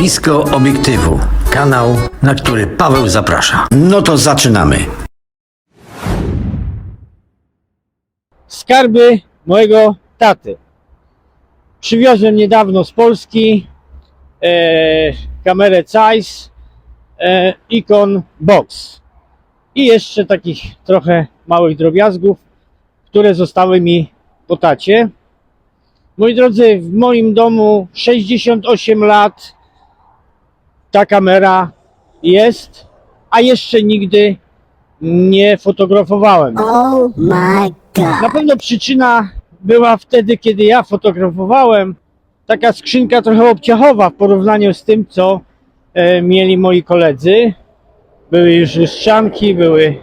Blisko obiektywu. Kanał, na który Paweł zaprasza. No to zaczynamy. skarby mojego taty. Przywiozłem niedawno z Polski e, kamerę Zeiss e, Icon Box i jeszcze takich trochę małych drobiazgów, które zostały mi po tacie. Moi drodzy, w moim domu 68 lat ta kamera jest, a jeszcze nigdy nie fotografowałem. Oh my god. Na pewno przyczyna była wtedy, kiedy ja fotografowałem. Taka skrzynka trochę obciachowa w porównaniu z tym, co e, mieli moi koledzy. Były już lustrzanki, były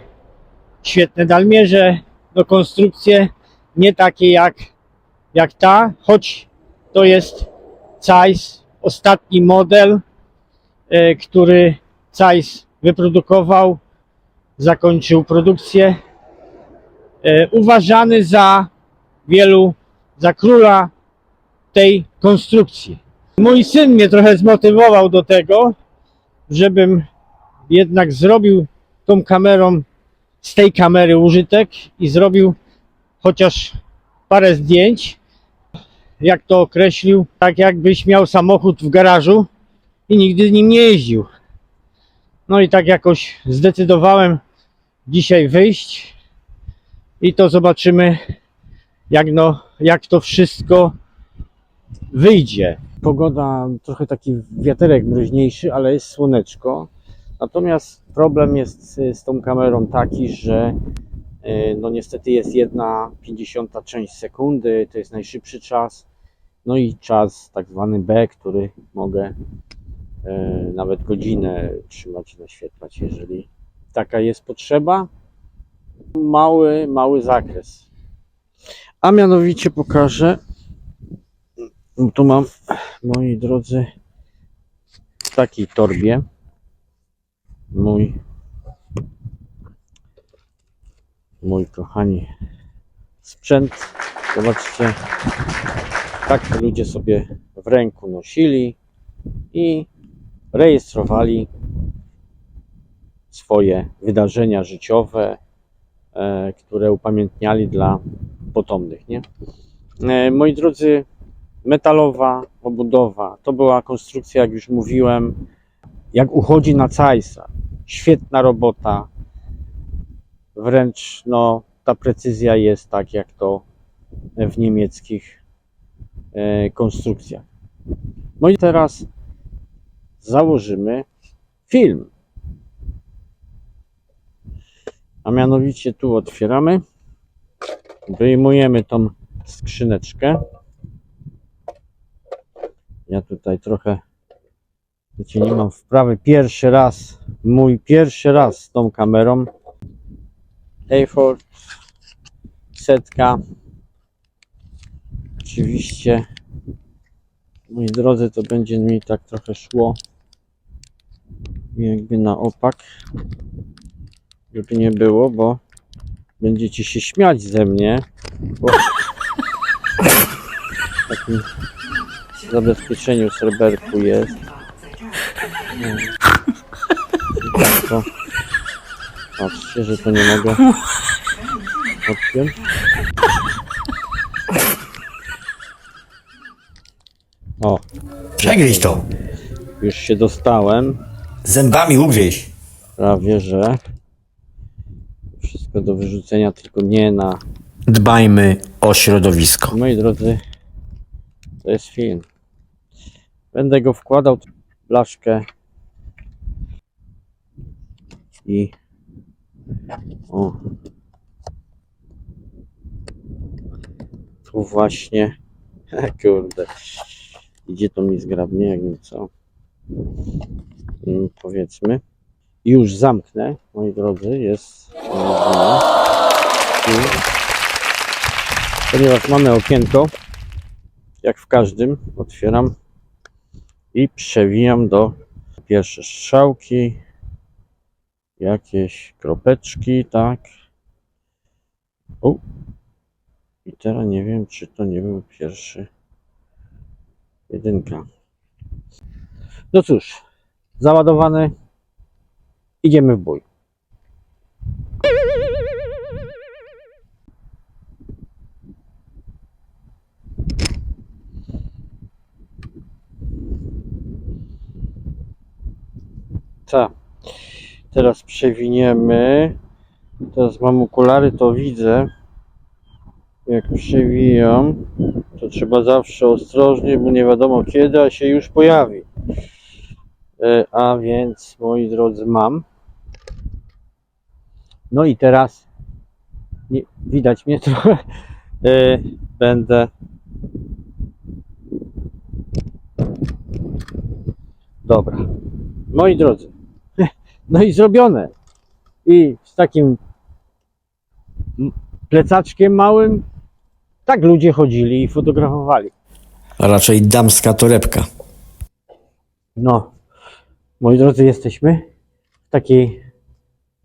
świetne dalmierze, no konstrukcje nie takie jak, jak ta, choć to jest Zeiss, ostatni model, który Zeiss wyprodukował, zakończył produkcję e, uważany za wielu, za króla tej konstrukcji. Mój syn mnie trochę zmotywował do tego, żebym jednak zrobił tą kamerą, z tej kamery użytek i zrobił chociaż parę zdjęć. Jak to określił, tak jakbyś miał samochód w garażu i nigdy nim nie jeździł. No i tak jakoś zdecydowałem dzisiaj wyjść i to zobaczymy, jak, no, jak to wszystko wyjdzie. Pogoda, trochę taki wiaterek mroźniejszy, ale jest słoneczko. Natomiast problem jest z, tą kamerą taki, że e, no niestety jest jedna pięćdziesiąta część sekundy, to jest najszybszy czas. No i czas tak zwany B, który mogę nawet godzinę trzymać, naświetlać, jeżeli taka jest potrzeba mały, mały zakres. A mianowicie pokażę, tu mam, moi drodzy, w takiej torbie mój, mój kochani sprzęt. Zobaczcie, tak ludzie sobie w ręku nosili i rejestrowali swoje wydarzenia życiowe, e, które upamiętniali dla potomnych. Nie? E, moi drodzy, metalowa obudowa to była konstrukcja, jak już mówiłem, jak uchodzi na Zeissa. Świetna robota. Wręcz no, ta precyzja jest tak, jak to w niemieckich e, konstrukcjach. No i teraz założymy film. A mianowicie tu otwieramy, wyjmujemy tą skrzyneczkę. Ja tutaj trochę, wiecie, nie mam wprawy. Pierwszy raz, mój pierwszy raz z tą kamerą. Hayford, setka. Oczywiście, moi drodzy, to będzie mi tak trochę szło jakby na opak żeby nie było, bo będziecie się śmiać ze mnie, bo w takim zabezpieczeniu sreberku jest. No. Tak to patrzcie, że to nie mogę odpiąć. O, Przegryź to. już się dostałem. Zębami ugryź. Prawie, że wszystko do wyrzucenia, tylko nie na Dbajmy o środowisko. Moi drodzy, to jest film. Będę go wkładał w blaszkę i o tu właśnie kurde idzie to mi zgrabnie jak nie co Mm, powiedzmy już zamknę moi drodzy jest. I ponieważ mamy okienko, jak w każdym, otwieram i przewijam do pierwsze strzałki, jakieś kropeczki, tak. O. I teraz nie wiem, czy to nie był pierwszy jedynka. No cóż, załadowany. Idziemy w bój. Tak. Teraz przewiniemy. Teraz mam okulary, to widzę. Jak przewijam, to trzeba zawsze ostrożnie, bo nie wiadomo kiedy, a się już pojawi. E, A więc, moi drodzy, mam. No i teraz nie, widać mnie trochę. E, Będę. Dobra. Moi drodzy. No i zrobione. I z takim plecaczkiem małym tak ludzie chodzili i fotografowali. A raczej damska torebka. No, moi drodzy, jesteśmy w takiej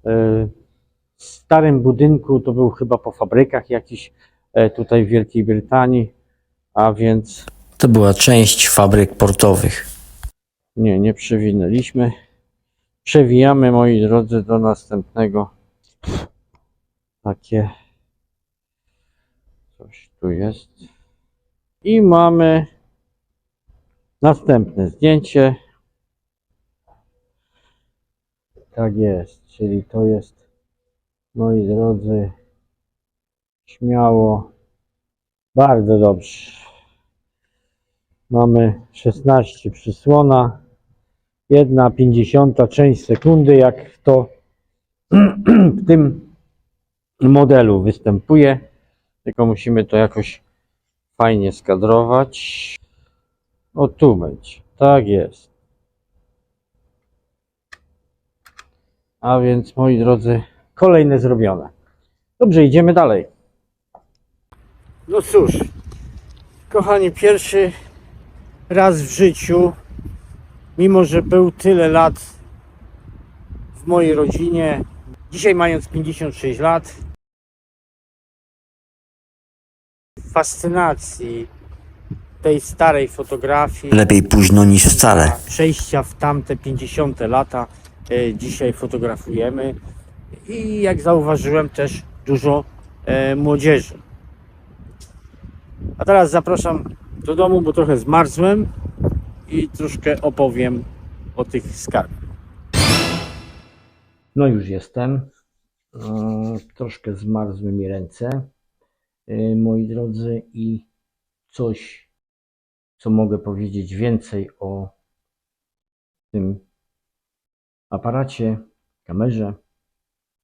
e, starym budynku, to był chyba po fabrykach jakiś e, tutaj w Wielkiej Brytanii, a więc To była część fabryk portowych. nie, nie przewinęliśmy. Przewijamy, moi drodzy, do następnego. Takie coś tu jest. I mamy następne zdjęcie. Tak jest, czyli to jest, moi drodzy, śmiało, bardzo dobrze. Mamy 16 przysłona, jedna pięćdziesiąta część sekundy, jak to w tym modelu występuje. Tylko musimy to jakoś fajnie skadrować. O tu będzie. Tak jest. A więc moi drodzy, kolejne zrobione. Dobrze, idziemy dalej. No cóż, kochani, pierwszy raz w życiu, mimo że był tyle lat w mojej rodzinie, dzisiaj mając 56 lat, fascynacji tej starej fotografii, Lepiej późno niż wcale. przejścia w tamte 50 lata e, dzisiaj fotografujemy i jak zauważyłem też dużo e, młodzieży. A teraz zapraszam do domu, bo trochę zmarzłem i troszkę opowiem o tych skarbach. No już jestem. E, Troszkę zmarzły mi ręce, moi drodzy, i coś, co mogę powiedzieć więcej o tym aparacie, kamerze,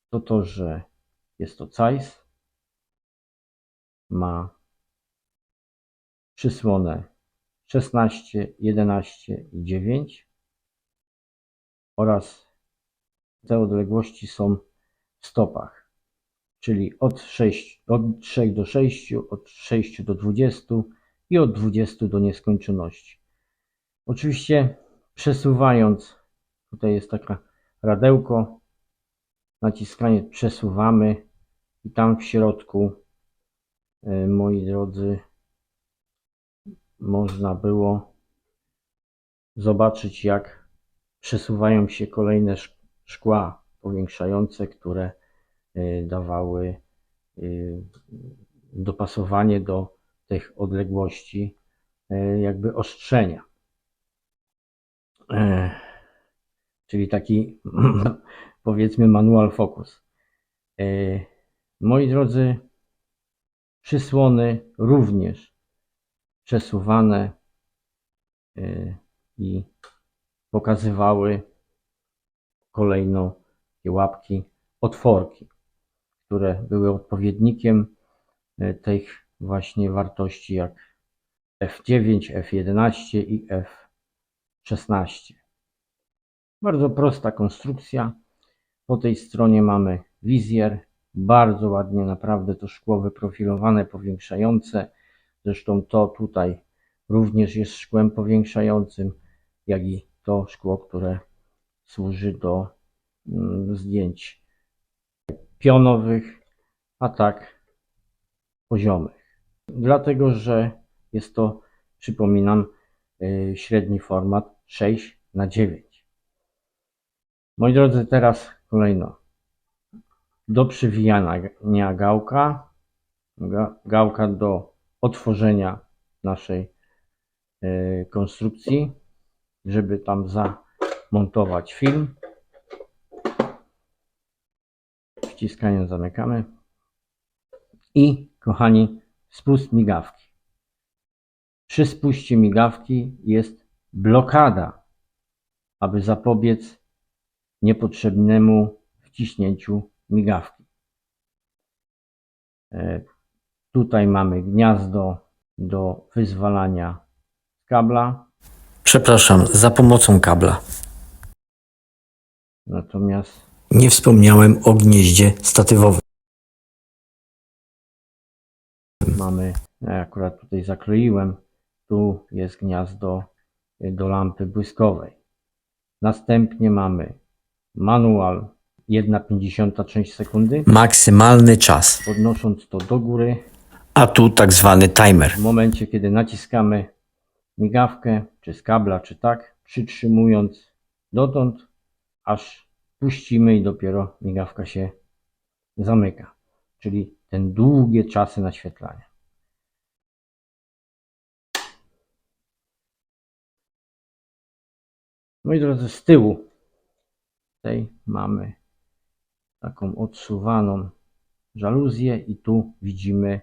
to to, że jest to Zeiss, ma przysłonę 16, 11 i 9 oraz te odległości są w stopach, czyli od, 6, od 3 do 6, od 6 do 20 i od 20 do nieskończoności. Oczywiście przesuwając, tutaj jest taka radełko, naciskanie przesuwamy i tam w środku, e, moi drodzy, można było zobaczyć jak przesuwają się kolejne szk- szkła powiększające, które dawały e, dopasowanie do tych odległości, e, jakby ostrzenia. E, Czyli taki powiedzmy manual focus. E, Moi drodzy, przysłony również przesuwane e, i pokazywały kolejno łapki, otworki, które były odpowiednikiem e, tych właśnie wartości jak F9, F11 i F16. Bardzo prosta konstrukcja. Po tej stronie mamy wizjer. Bardzo ładnie, naprawdę to szkło wyprofilowane, powiększające. Zresztą to tutaj również jest szkłem powiększającym, jak i to szkło, które służy do mm, zdjęć pionowych, a tak poziomych. Dlatego, że jest to, przypominam, yy, średni format 6 na 9. Moi drodzy, teraz kolejno. Do przywijania gałka, ga- gałka do otworzenia naszej e, konstrukcji, żeby tam zamontować film. Wciskaniem zamykamy. I kochani, spust migawki. Przy spuście migawki jest blokada, aby zapobiec niepotrzebnemu wciśnięciu migawki. E, Tutaj mamy gniazdo do wyzwalania kabla, Przepraszam, za pomocą kabla. natomiast Nie wspomniałem o gnieździe statywowym. mamy, ja akurat tutaj zakroiłem, tu jest gniazdo y, do lampy błyskowej. Następnie mamy manual 1,53 sekundy. Maksymalny czas. Podnosząc to do góry, A tu tak zwany timer. w momencie kiedy naciskamy migawkę, czy z kabla, czy tak, przytrzymując dotąd, aż puścimy i dopiero migawka się zamyka. Czyli ten długie czasy naświetlania. Moi drodzy, z tyłu tutaj mamy taką odsuwaną żaluzję i tu widzimy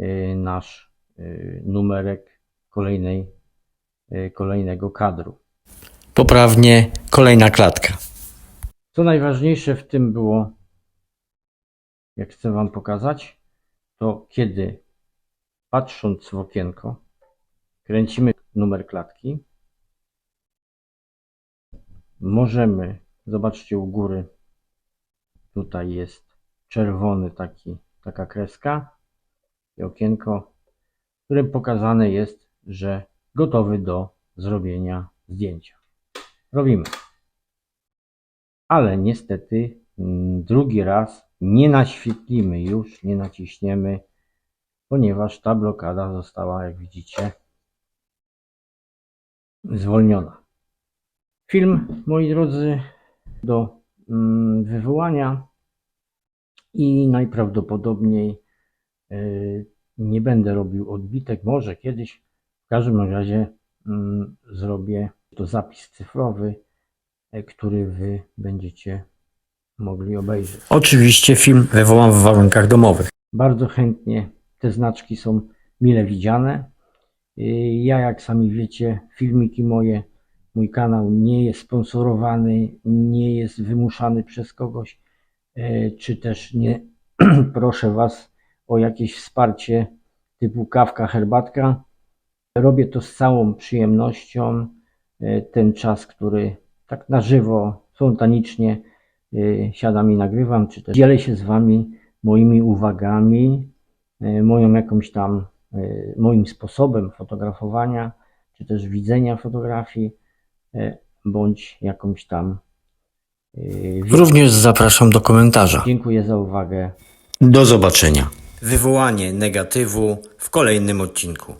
y, nasz y, numerek kolejnej, y, kolejnego kadru. Poprawnie kolejna klatka. Co najważniejsze w tym było, jak chcę Wam pokazać, to kiedy patrząc w okienko, kręcimy numer klatki, możemy, zobaczcie u góry, tutaj jest czerwony taki, taka kreska i okienko, w którym pokazane jest, że gotowy do zrobienia zdjęcia. Robimy ale niestety mm, drugi raz nie naświetlimy już, nie naciśniemy, ponieważ ta blokada została, jak widzicie, zwolniona. Film, moi drodzy, do mm, wywołania i najprawdopodobniej y, nie będę robił odbitek, może kiedyś. W każdym razie mm, zrobię to zapis cyfrowy który Wy będziecie mogli obejrzeć. Oczywiście film wywołam w warunkach domowych. Bardzo chętnie te znaczki są mile widziane. Yy, Ja, jak sami wiecie, filmiki moje, mój kanał nie jest sponsorowany, nie jest wymuszany przez kogoś, yy, czy też nie proszę Was o jakieś wsparcie typu kawka, herbatka. Robię to z całą przyjemnością. E, Ten czas, który tak na żywo, spontanicznie e, siadam i nagrywam, czy też dzielę się z Wami moimi uwagami, e, moją jakąś tam, e, moim sposobem fotografowania, czy też widzenia fotografii, bądź jakąś tam. Również zapraszam do komentarza. Dziękuję za uwagę. Do zobaczenia. Wywołanie negatywu w kolejnym odcinku.